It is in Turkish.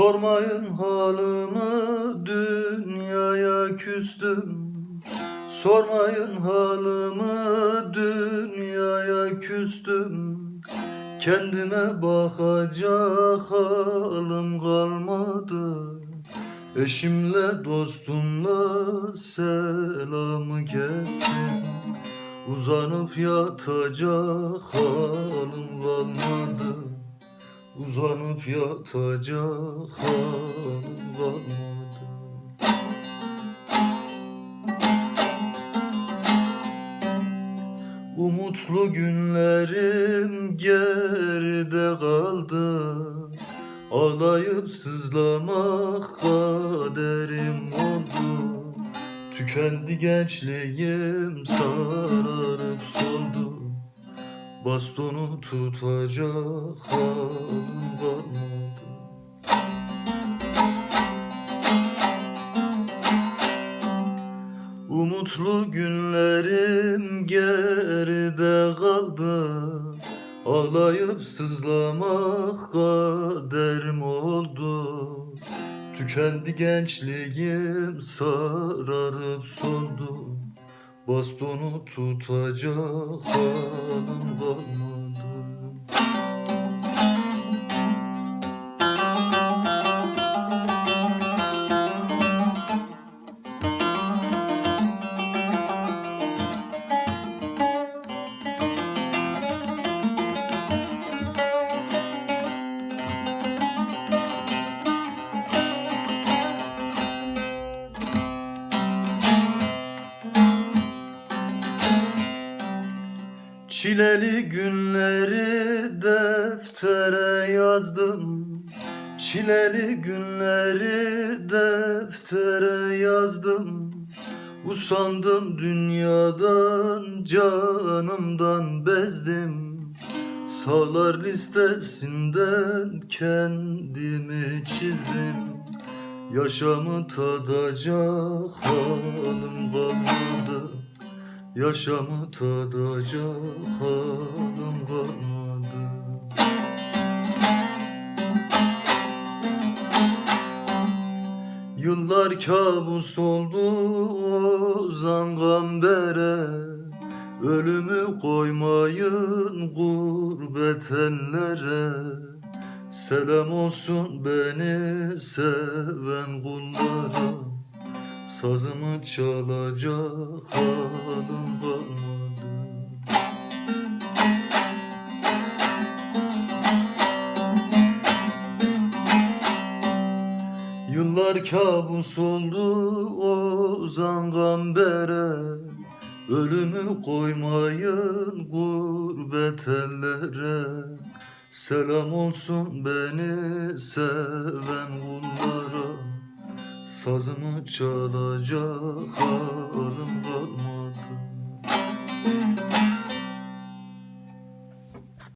Sormayın halımı dünyaya küstüm. Sormayın halımı dünyaya küstüm. Kendime bakacak halim kalmadı. Eşimle dostumla selamı kestim. Uzanıp yatacak halim kalmadı Uzanıp yatacak halim kalmadı Umutlu günlerim geride kaldı. Ağlayıp sızlamak kaderim oldu. Tükendi gençliğim sararıp soldu Bastonu tutacak halim kalmadı Umutlu günlerim geride kaldı. Ağlayıp sızlamak kaderim oldu. Tükendi gençliğim sararıp soldu. Bastonu tutacak halim Çileli günleri deftere yazdım. Çileli günleri deftere yazdım. Usandım dünyadan canımdan bezdim. Sağlar listesinden kendimi çizdim. Yaşamı tadacak halim kalmadı Yaşamı tadacak halim kalmadı Yıllar kabus oldu zangambere Ölümü koymayın gurbet ellere. Selam olsun beni seven kullara Sazımı çalacak halim kalmadı. Yıllar kabus oldu o zangambere Ölümü koymayın gurbet ellere. Selam olsun beni seven kullara Sazımı çalacak halim kalmadı